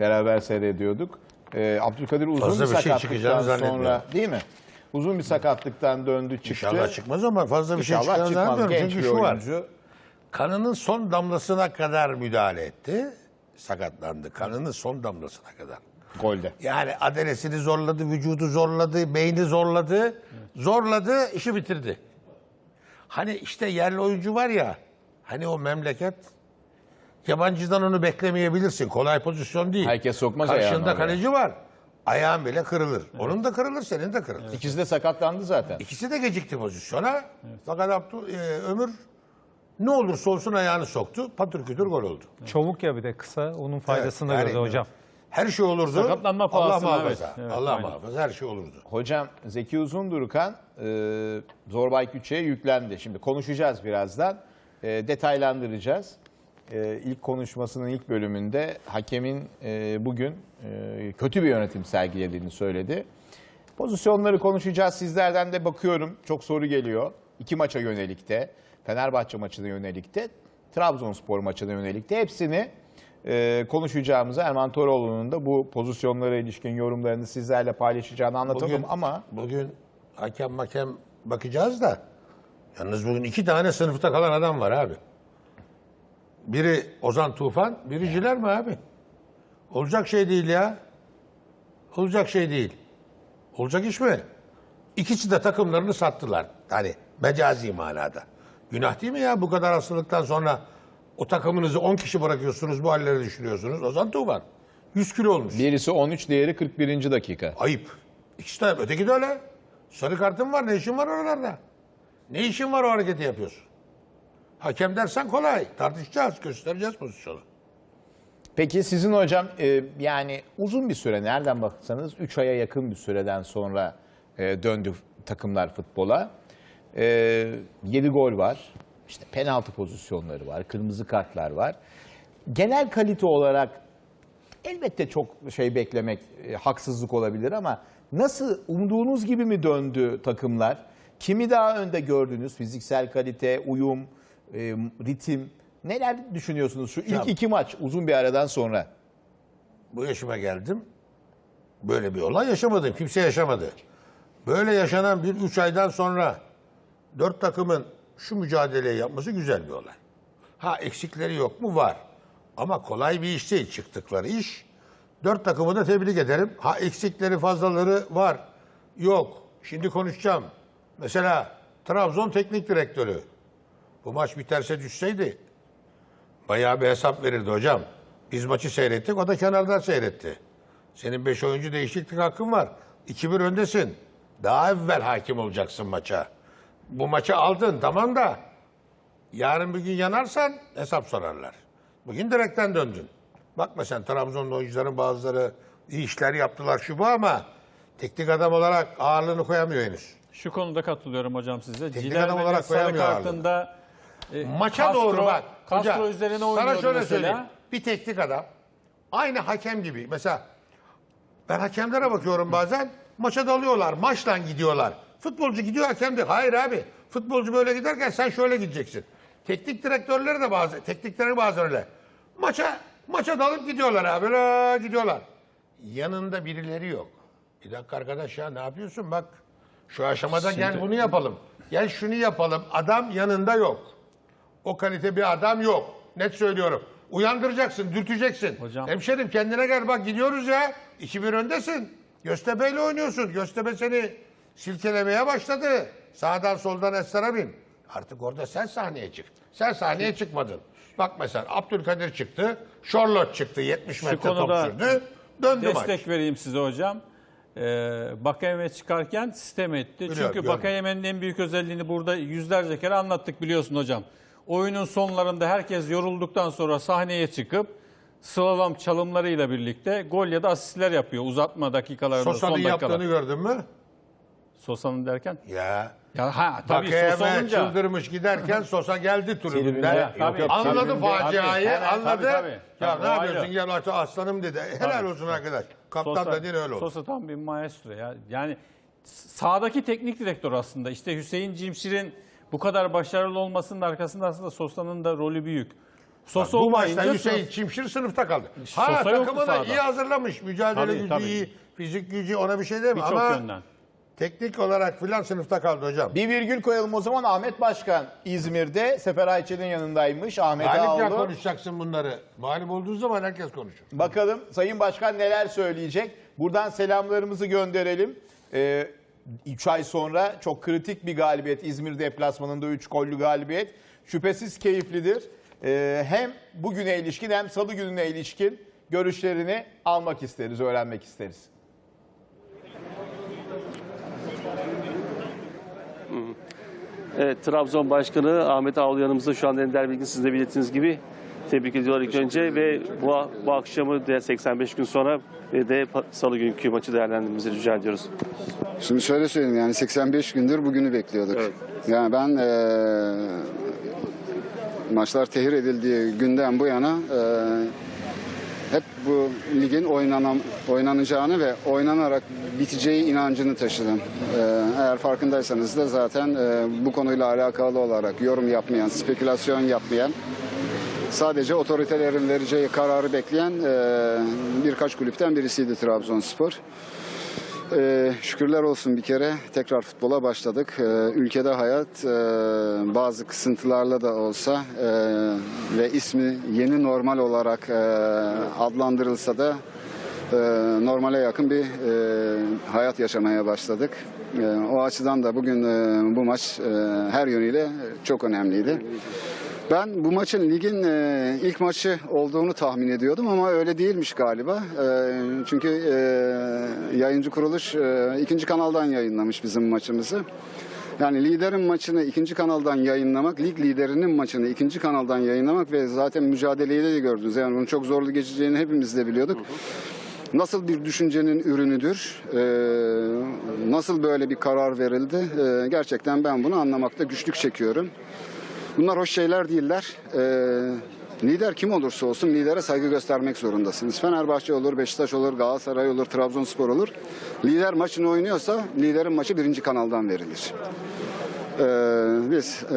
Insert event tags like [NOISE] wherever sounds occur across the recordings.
beraber seyrediyorduk. Ee, Abdülkadir uzun Fazla bir bir şey sakatlıktan çıkacağını sonra değil mi? Uzun bir sakatlıktan döndü çıktı. İnşallah çıkmaz ama fazla bir şey İnşallah çıkacağını çıkmaz. zannetmiyorum. Genç Çünkü bir şu var. oyuncu. Kanının son damlasına kadar müdahale etti. Sakatlandı. Kanının son damlasına kadar. Golde. Yani adresini zorladı, vücudu zorladı, beyni zorladı. Zorladı, işi bitirdi. Hani işte yerli oyuncu var ya, hani o memleket, yabancıdan onu beklemeyebilirsin. Kolay pozisyon değil. Herkes sokmaz ayağını Karşında oraya. kaleci var. Ayağın bile kırılır. Onun da kırılır, senin de kırılır. İkisi de sakatlandı zaten. İkisi de gecikti pozisyona. Fakat Abdü, e, Ömür ne olursa olsun ayağını soktu. Patır kütür gol oldu. Çabuk ya bir de kısa. Onun faydasını Evet, yani- gördü hocam. Her şey olurdu. Sakatlanma Allah pahasına, muhafaza. evet. Evet, Allah aynen. muhafaza her şey olurdu. Hocam Zeki Uzundurukan e, Zorbay Küçük'e yüklendi. Şimdi konuşacağız birazdan. E, detaylandıracağız. E, ilk konuşmasının ilk bölümünde hakemin e, bugün e, kötü bir yönetim sergilediğini söyledi. Pozisyonları konuşacağız. Sizlerden de bakıyorum. Çok soru geliyor. İki maça yönelik de, Fenerbahçe maçına yönelik de, Trabzonspor maçına yönelik de hepsini e, konuşacağımızı Erman Toroğlu'nun da bu pozisyonlara ilişkin yorumlarını sizlerle paylaşacağını anlatalım Bugün, ama bugün hakem makem bakacağız da yalnız bugün iki tane sınıfta kalan adam var abi. Biri Ozan Tufan, biri Ciler mi abi? Olacak şey değil ya. Olacak şey değil. Olacak iş mi? İkisi de takımlarını sattılar. Hani mecazi manada. Günah değil mi ya bu kadar hastalıktan sonra o takımınızı 10 kişi bırakıyorsunuz bu hallere düşürüyorsunuz. Ozan Tufan 100 kilo olmuş. birisi 13 diğeri 41. dakika. Ayıp. İkisi de öteki de öyle. Sarı kartın var ne işin var oralarda? Ne işin var o hareketi yapıyorsun? Hakem dersen kolay. Tartışacağız, göstereceğiz pozisyonu. Peki sizin hocam e, yani uzun bir süre nereden baksanız 3 aya yakın bir süreden sonra e, döndü takımlar futbola. E, 7 gol var. İşte penaltı pozisyonları var, kırmızı kartlar var. Genel kalite olarak elbette çok şey beklemek e, haksızlık olabilir ama nasıl umduğunuz gibi mi döndü takımlar? Kimi daha önde gördünüz? Fiziksel kalite, uyum, e, ritim. Neler düşünüyorsunuz şu ilk iki maç uzun bir aradan sonra? Bu yaşıma geldim. Böyle bir olay yaşamadım. Kimse yaşamadı. Böyle yaşanan bir üç aydan sonra dört takımın şu mücadeleyi yapması güzel bir olay. Ha eksikleri yok mu? Var. Ama kolay bir iş değil çıktıkları iş. Dört takımı da tebrik ederim. Ha eksikleri fazlaları var. Yok. Şimdi konuşacağım. Mesela Trabzon teknik direktörü. Bu maç biterse düşseydi Bayağı bir hesap verirdi hocam. Biz maçı seyrettik, o da kenardan seyretti. Senin 5 oyuncu değişiklik hakkın var. 2-1 öndesin. Daha evvel hakim olacaksın maça. Bu maçı aldın tamam da yarın bir gün yanarsan hesap sorarlar. Bugün direkten döndün. Bakma sen Trabzonlu oyuncuların bazıları iyi işler yaptılar şu bu ama teknik adam olarak ağırlığını koyamıyor henüz. Şu konuda katılıyorum hocam size. Teknik Cilerme'nin adam olarak sarı koyamıyor kartında e, Maça Castro- doğru bak. Castro Hoca, üzerine Sana oynuyordu şöyle mesela. söyleyeyim. Bir teknik adam aynı hakem gibi. Mesela ben hakemlere bakıyorum bazen. Maça dalıyorlar. Maçla gidiyorlar. Futbolcu gidiyor hakem de. Hayır abi. Futbolcu böyle giderken sen şöyle gideceksin. Teknik direktörleri de bazı, teknikleri bazen öyle. Maça maça dalıp gidiyorlar abi. Böyle gidiyorlar. Yanında birileri yok. Bir dakika arkadaş ya ne yapıyorsun bak. Şu aşamada gel bunu yapalım. Gel şunu yapalım. Adam yanında yok. O kalite bir adam yok. Net söylüyorum. Uyandıracaksın, dürteceksin. Hocam. Hemşerim kendine gel bak gidiyoruz ya. 2-1 öndesin. Göztepe ile oynuyorsun. Göztepe seni silkelemeye başladı. Sağdan soldan Esrar'a bin. Artık orada sen sahneye çık. Sen sahneye çıkmadın. Bak mesela Abdülkadir çıktı. Charlotte çıktı. 70 Şu metre top konuda sürdü. Döndü maç. Destek vereyim size hocam. Ee, Bakayeme çıkarken sistem etti. Biliyorum, Çünkü görüyorum. Bakayeme'nin en büyük özelliğini burada yüzlerce kere anlattık biliyorsun hocam. Oyunun sonlarında herkes yorulduktan sonra sahneye çıkıp slalom çalımlarıyla birlikte gol ya da asistler yapıyor uzatma dakikalarında Sosa'nın son dakikalar. yaptığını gördün mü? Sosa'nın derken? Ya. Ya ha tabii Sosa olunca. çıldırmış giderken [LAUGHS] Sosa geldi Tribünde, tribünden. yok, Tabii. Anladı tribünde- faciayı, Tabii, anladı. tabii, tabii. Ya Tabii, ne yapıyorsun ayrı. gel artık aslanım dedi. Helal olsun arkadaş. Kaptan Sosa, dediğin öyle oldu. Sosa tam bir maestro ya. Yani sahadaki teknik direktör aslında. İşte Hüseyin Cimşir'in bu kadar başarılı olmasının arkasında aslında Sosa'nın da rolü büyük. Sosa Bu maçta Hüseyin Çimşir sınıfta kaldı. Ha Sosa takımı da iyi hazırlamış. Mücadele Tabii, gücü tabii. iyi, fizik gücü ona bir şey demiyorum birçok ama yönden. teknik olarak filan sınıfta kaldı hocam. Bir virgül koyalım o zaman Ahmet Başkan İzmir'de Sefer Ayça'nın yanındaymış. Ahmet Ağoğlu. konuşacaksın bunları. Mağlup olduğu zaman herkes konuşur. Bakalım Sayın Başkan neler söyleyecek. Buradan selamlarımızı gönderelim. 3 ay sonra çok kritik bir galibiyet. İzmir deplasmanında 3 gollü galibiyet. Şüphesiz keyiflidir. Ee, hem bugüne ilişkin hem salı gününe ilişkin görüşlerini almak isteriz, öğrenmek isteriz. Evet, Trabzon Başkanı Ahmet Ağol yanımızda şu anda Ender Bilgin sizin de belirttiğiniz gibi tebrik ediyorlar ilk önce ve bu, bu akşamı de 85 gün sonra ve de salı günkü maçı değerlendirmemizi rica ediyoruz. Şimdi şöyle söyleyeyim yani 85 gündür bugünü bekliyorduk. Evet. Yani ben eee, maçlar tehir edildiği günden bu yana eee, hep bu ligin oynanan, oynanacağını ve oynanarak biteceği inancını taşıdım. Eee, eğer farkındaysanız da zaten eee, bu konuyla alakalı olarak yorum yapmayan, spekülasyon yapmayan sadece otoritelerin vereceği kararı bekleyen eee, birkaç kulüpten birisiydi Trabzonspor. Ee, şükürler olsun bir kere tekrar futbola başladık. Ee, ülkede hayat e, bazı kısıntılarla da olsa e, ve ismi yeni normal olarak e, adlandırılsa da e, normale yakın bir e, hayat yaşamaya başladık. E, o açıdan da bugün e, bu maç e, her yönüyle çok önemliydi. Ben bu maçın ligin e, ilk maçı olduğunu tahmin ediyordum ama öyle değilmiş galiba. E, çünkü e, yayıncı kuruluş e, ikinci kanaldan yayınlamış bizim maçımızı. Yani liderin maçını ikinci kanaldan yayınlamak, lig liderinin maçını ikinci kanaldan yayınlamak ve zaten mücadeleyi de gördünüz. Yani bunun çok zorlu geçeceğini hepimiz de biliyorduk. Nasıl bir düşüncenin ürünüdür? e, nasıl böyle bir karar verildi? E, gerçekten ben bunu anlamakta güçlük çekiyorum. Bunlar hoş şeyler değiller. Ee, lider kim olursa olsun lidere saygı göstermek zorundasınız. Fenerbahçe olur, Beşiktaş olur, Galatasaray olur, Trabzonspor olur. Lider maçını oynuyorsa liderin maçı birinci kanaldan verilir. Ee, biz e,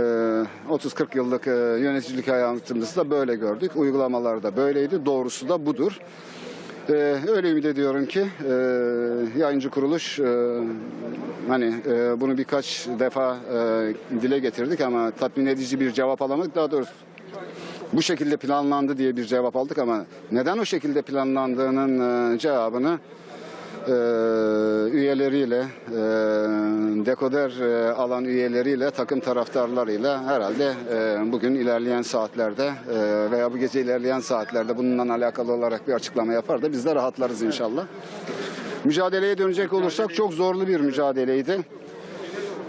30-40 yıllık e, yöneticilik hayatımızda böyle gördük. Uygulamalarda böyleydi. Doğrusu da budur. Ee, öyle ümit ediyorum ki e, yayıncı kuruluş e, hani e, bunu birkaç defa e, dile getirdik ama tatmin edici bir cevap alamadık. Daha doğrusu bu şekilde planlandı diye bir cevap aldık ama neden o şekilde planlandığının e, cevabını e, üyeleriyle, e, dekoder e, alan üyeleriyle, takım taraftarlarıyla herhalde e, bugün ilerleyen saatlerde e, veya bu gece ilerleyen saatlerde bununla alakalı olarak bir açıklama yapar da biz de rahatlarız inşallah. Mücadeleye dönecek olursak çok zorlu bir mücadeleydi.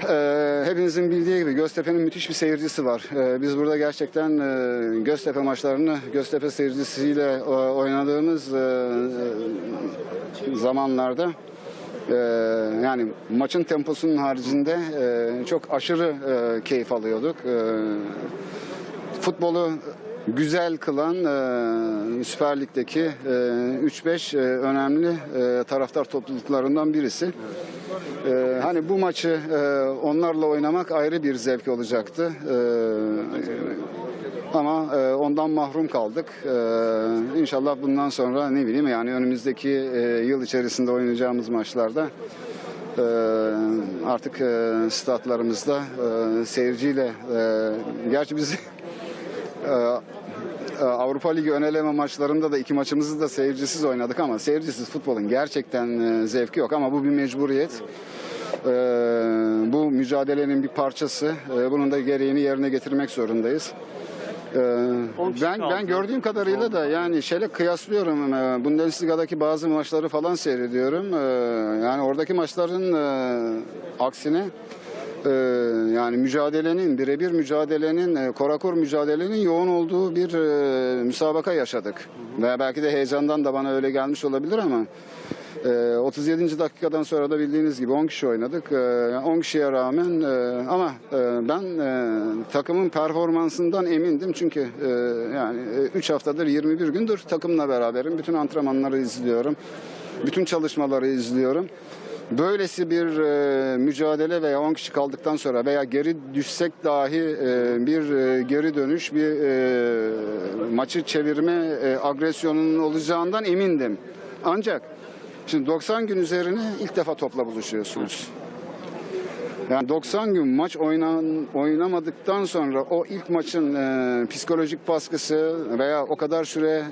Ee, hepinizin bildiği gibi Göztepe'nin müthiş bir seyircisi var. Ee, biz burada gerçekten e, Göztepe maçlarını Göztepe seyircisiyle e, oynadığımız e, e, zamanlarda e, yani maçın temposunun haricinde e, çok aşırı e, keyif alıyorduk. E, futbolu güzel kılan e, Süper Lig'deki e, 3-5 e, önemli e, taraftar topluluklarından birisi. E, hani bu maçı e, onlarla oynamak ayrı bir zevk olacaktı. E, ama e, ondan mahrum kaldık. E, inşallah bundan sonra ne bileyim yani önümüzdeki e, yıl içerisinde oynayacağımız maçlarda e, artık e, statlarımızda e, seyirciyle e, gerçi biz [LAUGHS] e, e, Avrupa Ligi ön eleme maçlarında da iki maçımızı da seyircisiz oynadık ama seyircisiz futbolun gerçekten e, zevki yok ama bu bir mecburiyet. E, bu mücadelenin bir parçası. E, bunun da gereğini yerine getirmek zorundayız. E, ben ben gördüğüm kadarıyla da yani şeyle kıyaslıyorum. E, Bundesliga'daki bazı maçları falan seyrediyorum. E, yani oradaki maçların e, aksine e, yani mücadelenin birebir mücadelenin e, korakor mücadelenin yoğun olduğu bir e, müsabaka yaşadık. Ve belki de heyecandan da bana öyle gelmiş olabilir ama e, 37. dakikadan sonra da bildiğiniz gibi 10 kişi oynadık. E, 10 kişiye rağmen e, ama e, ben e, takımın performansından emindim çünkü e, yani 3 haftadır 21 gündür takımla beraberim. Bütün antrenmanları izliyorum. Bütün çalışmaları izliyorum. böylesi bir e, mücadele veya 10 kişi kaldıktan sonra veya geri düşsek dahi e, bir e, geri dönüş, bir e, maçı çevirme e, agresyonunun olacağından emindim. Ancak şimdi 90 gün üzerine ilk defa topla buluşuyorsunuz. Yani 90 gün maç oynan, oynamadıktan sonra o ilk maçın e, psikolojik baskısı veya o kadar süre